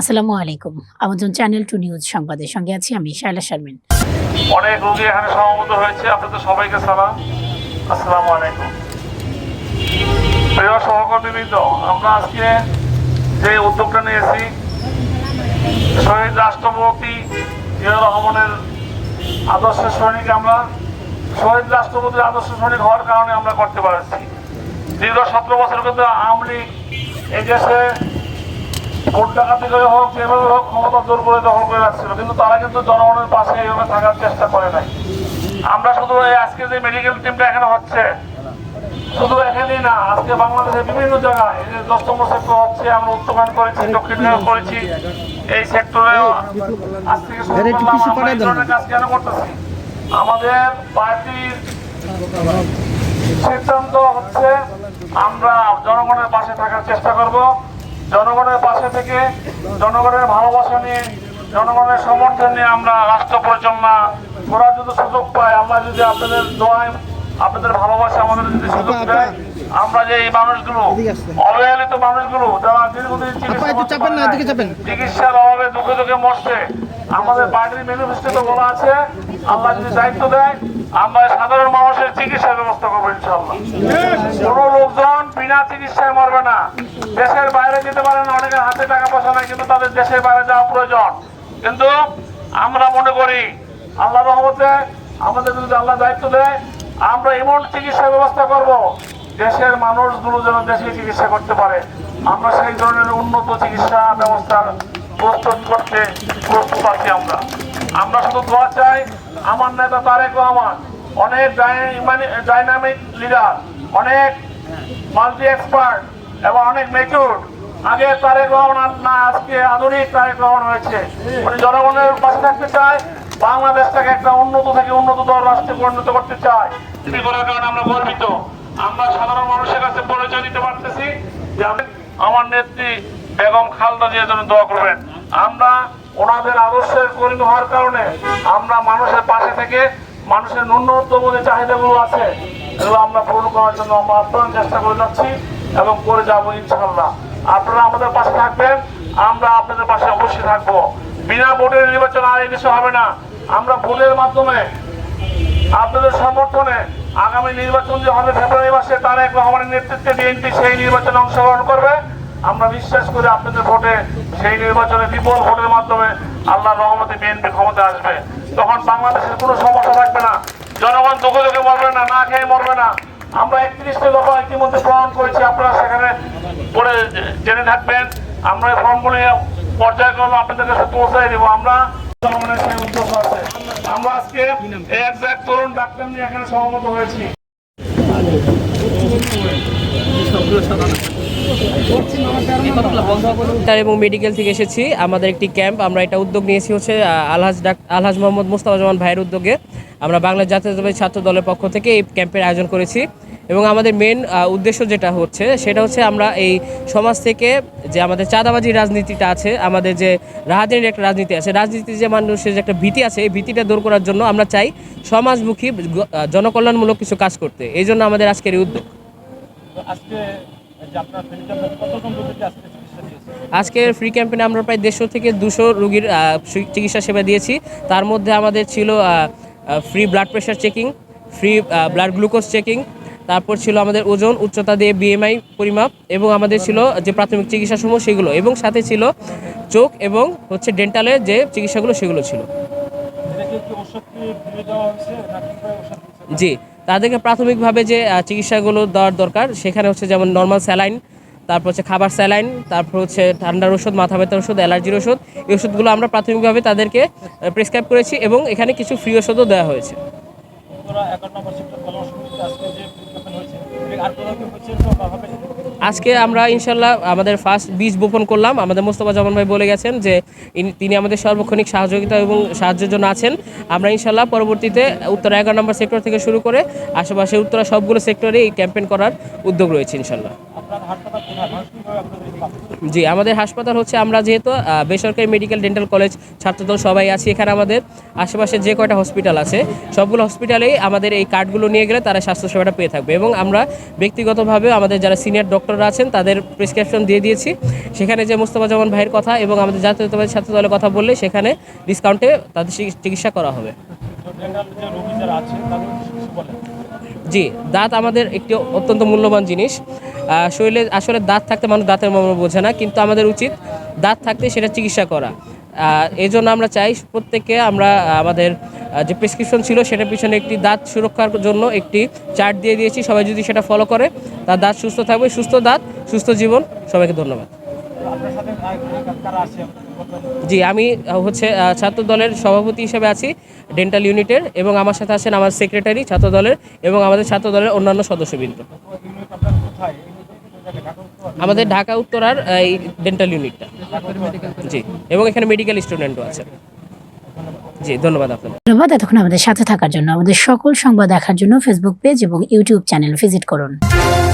আসসালামু আলাইকুম। Amazon channel to news সংবাদের সঙ্গে আছি আমি শায়লা শারমিন। অনেক রোগী এখানে সমাগত হয়েছে, আপনাদের সবাইকে সালাম। আসসালামু আলাইকুম। প্রিয় সহকর্মীবৃন্দ, আমরা আজকে যে উদ্যোগটা নিয়েছি, শহীদ রাষ্ট্রপতি জিয়াউর রহমানের আদর্শ সৈনিক আমরা, শহীদ রাষ্ট্রপতির আদর্শ সৈনিক হওয়ার কারণে আমরা করতে পারছি। দীর্ঘ সতেরো বছর কিন্তু আওয়ামী লীগ এই দেশে ভোট ডাকাতি করে হোক যেভাবে হোক ক্ষমতা জোর করে দখল করে রাখছিল। কিন্তু তারা কিন্তু জনগণের পাশে এইভাবে থাকার চেষ্টা করে নাই। আমরা শুধু এই আজকে যে মেডিকেল টিমটা এখানে হচ্ছে শুধু এখানেই না আজকে বাংলাদেশের বিভিন্ন জায়গায় এই যে সেক্টর হচ্ছে আমরা উত্তরণ করেছি দক্ষিণ করেছি এই সেক্টরে আজ থেকে শুরু করলাম কাজ কেন করতেছি? আমাদের পার্টির সিদ্ধান্ত হচ্ছে আমরা জনগণের পাশে থাকার চেষ্টা করব। জনগণের পাশে থেকে জনগণের ভালোবাসা নিয়ে জনগণের সমর্থন নিয়ে আমরা রাষ্ট্র পরিচালনা করার যদি সুযোগ পাই আমরা যদি আপনাদের দোয়ায় আপনাদের ভালোবাসা আমাদের যদি সুযোগ দেয় আমরা যে এই মানুষগুলো অবহেলিত মানুষগুলো যারা দীর্ঘদিন। চিকিৎসার অভাবে দুঃখে দুঃখে মরছে আমাদের পার্টির ম্যানিফেস্টোতে বলা আছে আল্লাহ যদি দায়িত্ব দেয় আমরা সাধারণ মানুষের চিকিৎসার ব্যবস্থা করব ইনশাল্লাহ কোনো লোকজন বিনা চিকিৎসায় মরবে না। দেশের বাইরে যেতে পারে না, অনেকের হাতে টাকা পয়সা নাই, কিন্তু তাদের দেশের বাইরে যাওয়া প্রয়োজন। কিন্তু আমরা মনে করি আল্লাহ রহমতে আমাদের যদি আল্লাহ দায়িত্ব দেয়, আমরা এমন চিকিৎসা ব্যবস্থা করব, দেশের মানুষগুলো যেন দেশে চিকিৎসা করতে পারে। আমরা সেই ধরনের উন্নত চিকিৎসা ব্যবস্থা প্রস্তুত করতে প্রস্তুত আছি আমরা। আমরা শুধু দোয়া চাই, আমার নেতা তারেক রহমান, অনেক ডাইনামিক লিডার, অনেক মাল্টি এক্সপার্ট এবং অনেক মেচুর আগে তারেক রহমান না, আজকে আধুনিক তারেক রহমান হয়েছে। উনি জনগণের পাশে থাকতে চায়, বাংলাদেশটাকে একটা উন্নত থেকে উন্নততর রাষ্ট্রে পরিণত করতে চায়। তিনি করার কারণে আমরা গর্বিত। আমরা সাধারণ মানুষের কাছে পরিচয় দিতে পারতেছি যে আমার নেত্রী বেগম খালদা জিয়ার জন্য দোয়া করবেন। আমরা ওনাদের আদর্শের কর্মী হওয়ার কারণে আমরা মানুষের পাশে থেকে মানুষের ন্যূনতম যে চাহিদাগুলো আছে, এগুলো আমরা পূরণ করার জন্য আমরা আপ্রাণ চেষ্টা করে যাচ্ছি এবং করে যাব ইনশাল্লাহ আপনারা আমাদের পাশে থাকবেন, আমরা আপনাদের পাশে অবশ্যই থাকব। বিনা ভোটের নির্বাচন আর দেশে হবে না। আমরা ভোটের মাধ্যমে আপনাদের সমর্থনে আগামী নির্বাচন যে হবে ফেব্রুয়ারি মাসে তারেক রহমানের নেতৃত্বে বিএনপি সেই নির্বাচনে অংশগ্রহণ করবে। আমরা বিশ্বাস করি আপনাদের ভোটে সেই নির্বাচনে বিপুল ভোটের মাধ্যমে আল্লাহ রহমতে বিএনপি ক্ষমতা আসবে। তখন বাংলাদেশের কোনো সমস্যা থাকবে না। জনগণ দুঃখে দুঃখে মরবে না না খেয়ে মরবে না। আমরা একত্রিশটি দফা ইতিমধ্যে প্রমাণ করেছি, আপনারা সেখানে পড়ে জেনে থাকবেন। আমরা এই ফর্মগুলি পর্যায়ক্রমে আপনাদের কাছে পৌঁছাই দেবো। আমরা আমরা আজকে এক তরুণ ডাক্তার নিয়ে এখানে সমবেত হয়েছি। ডাক্তার এবং মেডিকেল থেকে এসেছি। আমাদের একটি ক্যাম্প আমরা এটা উদ্যোগ নিয়েছি হচ্ছে আলহাজ আলহাজ মোহাম্মদ মুস্তাফা জামান ভাইয়ের উদ্যোগে। আমরা বাংলা জাতীয় ছাত্র দলের পক্ষ থেকে এই ক্যাম্পের আয়োজন করেছি। এবং আমাদের মেন উদ্দেশ্য যেটা হচ্ছে সেটা হচ্ছে আমরা এই সমাজ থেকে যে আমাদের চাঁদাবাজি রাজনীতিটা আছে আমাদের যে রাহাজানির একটা রাজনীতি আছে রাজনীতির যে মানুষের যে একটা ভীতি আছে এই ভীতিটা দূর করার জন্য আমরা চাই সমাজমুখী জনকল্যাণমূলক কিছু কাজ করতে। এই জন্য আমাদের আজকের এই উদ্যোগ। আজকে আজকের ফ্রি ক্যাম্পেইনে আমরা প্রায় দেড়শো থেকে দুশো রুগীর চিকিৎসা সেবা দিয়েছি। তার মধ্যে আমাদের ছিল free blood pressure checking free blood glucose checking তারপর ছিল আমাদের ওজন, উচ্চতা দিয়ে বিএমআই পরিমাপ এবং আমাদের ছিল যে প্রাথমিক চিকিৎসাসমূহ সেগুলো এবং সাথে ছিল চোখ এবং হচ্ছে ডেন্টালের যে চিকিৎসাগুলো সেগুলো ছিল। জি, তাদেরকে প্রাথমিকভাবে যে চিকিৎসাগুলো দেওয়ার দরকার, সেখানে হচ্ছে যেমন নর্মাল স্যালাইন তারপর হচ্ছে খাবার স্যালাইন তারপর হচ্ছে ঠান্ডার ওষুধ, মাথা ব্যথার ওষুধ, অ্যালার্জির ওষুধ, এই ওষুধগুলো আমরা প্রাথমিকভাবে তাদেরকে প্রেসক্রাইব করেছি এবং এখানে কিছু ফ্রি ওষুধও দেওয়া হয়েছে উত্তরা এগারো নম্বর সেক্টর কলম সমিতিতে আজকে আমরা ইনশাল্লাহ আমাদের ফার্স্ট বীজ বপন করলাম। আমাদের মোস্তফা জামান ভাই বলে গেছেন যে তিনি আমাদের সর্বক্ষণিক সহযোগিতা এবং সাহায্যের জন্য আছেন। আমরা ইনশাল্লাহ পরবর্তীতে উত্তরা এগারো নম্বর সেক্টর থেকে শুরু করে আশেপাশে উত্তরা সবগুলো সেক্টরে এই ক্যাম্পেন করার উদ্যোগ রয়েছে ইনশাল্লাহ আপনার হাসপাতাল কোথায় মানুষ কীভাবে আপনাদের পাবে জি, আমাদের হাসপাতাল হচ্ছে আমরা যেহেতু বেসরকারি মেডিকেল ডেন্টাল কলেজ ছাত্রদল সবাই আছি। এখানে আমাদের আশেপাশে যে কয়টা হসপিটাল আছে, সবগুলো হসপিটালেই আমাদের এই কার্ডগুলো নিয়ে গেলে তারা স্বাস্থ্যসেবাটা পেয়ে থাকবে। এবং আমরা ব্যক্তিগতভাবে আমাদের যারা সিনিয়র ডক্টররা আছেন, তাদের প্রেসক্রিপশন দিয়ে দিয়েছি। সেখানে যে মোস্তফা জামান ভাইয়ের কথা এবং আমাদের জাতীয়তাবাদী ছাত্রদলের কথা বললে, সেখানে ডিসকাউন্টে তাদের চিকিৎসা করা হবে। জি, দাঁত আমাদের একটি অত্যন্ত মূল্যবান জিনিস। শরীরে আসলে দাঁত থাকতে মানুষ দাঁতের মর্ম বোঝে না, কিন্তু আমাদের উচিত দাঁত থাকতে সেটা চিকিৎসা করা। এই জন্য আমরা চাই প্রত্যেককে আমরা আমাদের যে প্রেসক্রিপশন ছিল সেটার পিছনে একটি দাঁত সুরক্ষার জন্য একটি চার্ট দিয়ে দিয়েছি। সবাই যদি সেটা ফলো করে, তার দাঁত সুস্থ থাকবে, সুস্থ দাঁত, সুস্থ জীবন। সবাইকে ধন্যবাদ? জি, আমি হচ্ছে ছাত্র দলের সভাপতি হিসেবে আছি ডেন্টাল ইউনিটের এবং আমার সাথে আছেন আমার সেক্রেটারি ছাত্র দলের এবং আমাদের ছাত্র দলের অন্যান্য সদস্যবৃন্দ। আমাদের ঢাকা উত্তর আর এই ডেন্টাল ইউনিটটা জি, এবং এখানে মেডিকেল স্টুডেন্টও আছে। জি, ধন্যবাদ আপনাদের। ধন্যবাদ এতক্ষণ আমাদের সাথে থাকার জন্য। আমাদের সকল সংবাদ দেখার জন্য ফেসবুক পেজ এবং ইউটিউব চ্যানেল ভিজিট করুন।